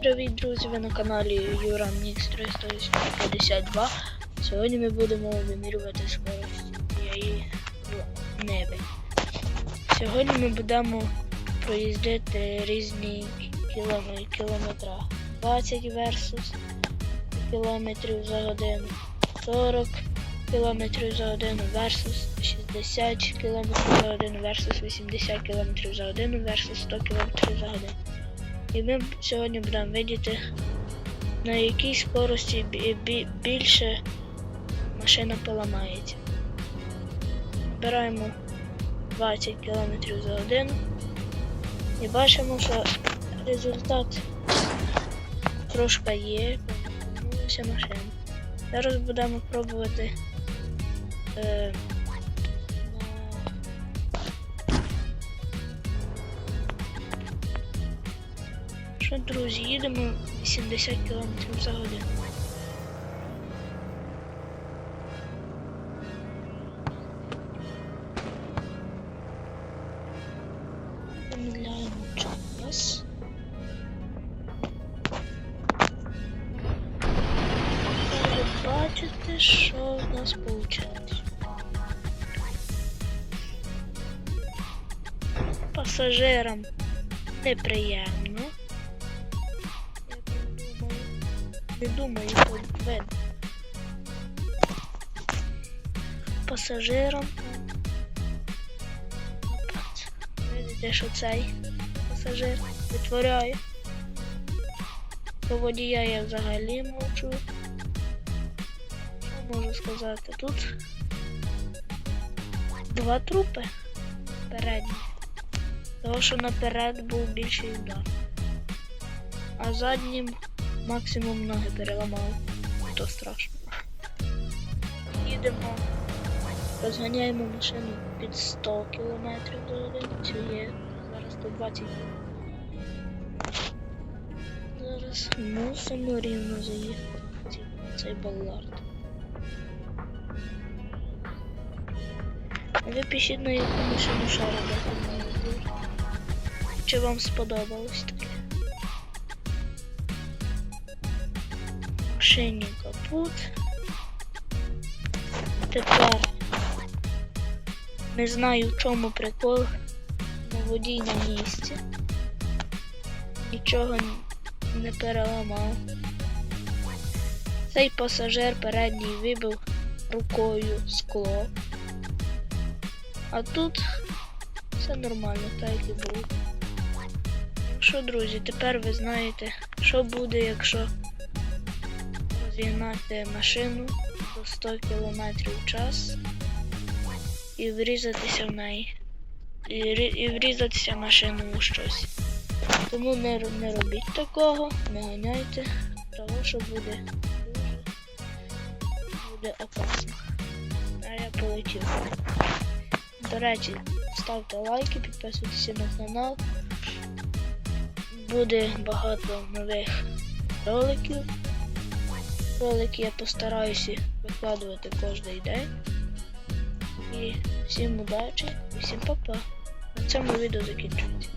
Привіт, друзі! Ви на каналі Юра Мікс 352. Сьогодні ми будемо вимірювати скорость цієї в небі. Сьогодні ми будемо проїздити різні кілометри, кілометра 20 versus кілометрів за годину, 40 кілометрів за годину versus 60 кілометрів за годину versus 80 кілометрів за годину versus 100 кілометрів за годину. І ми сьогодні будемо видіти, на якій скорості бі- бі- більше машина поламається. Набираємо 20 км за годину і бачимо, що результат трошки є, повернулася машина. Зараз будемо пробувати е, Що, друзі, їдемо 80 км за годину. Замедляємо час. Ви бачите, що в нас виходить. Пасажирам неприємно. Не думаю, повинен. Пасажирам. Опять. Видите, що цей пасажир витворяє. Про водія я взагалі мовчу. Що можу сказати? Тут два трупи передні. Того, що наперед був більший удар. А заднім максимум ноги переламав. То страшно. Їдемо, розганяємо машину під 100 км до години. Зараз 120 Зараз мусимо рівно заїхати в цей баллард. Ви пишіть на яку машину робити. Чи вам сподобалось таке? Машині капут. Тепер не знаю, в чому прикол. На водій на місці. Нічого не переламав. Цей пасажир передній вибив рукою скло. А тут все нормально, так і було. Що, друзі, тепер ви знаєте, що буде, якщо розігнати машину до 100 км в час і врізатися в неї. І, і врізатися машину у щось. Тому не, не робіть такого, не ганяйте, того що буде дуже буде опасно. А я полетів. До речі, ставте лайки, підписуйтесь на канал. Буде багато нових роликів. Ролики я постараюся викладувати кожен день. І всім удачі і всім па-па. На цьому відео закінчується.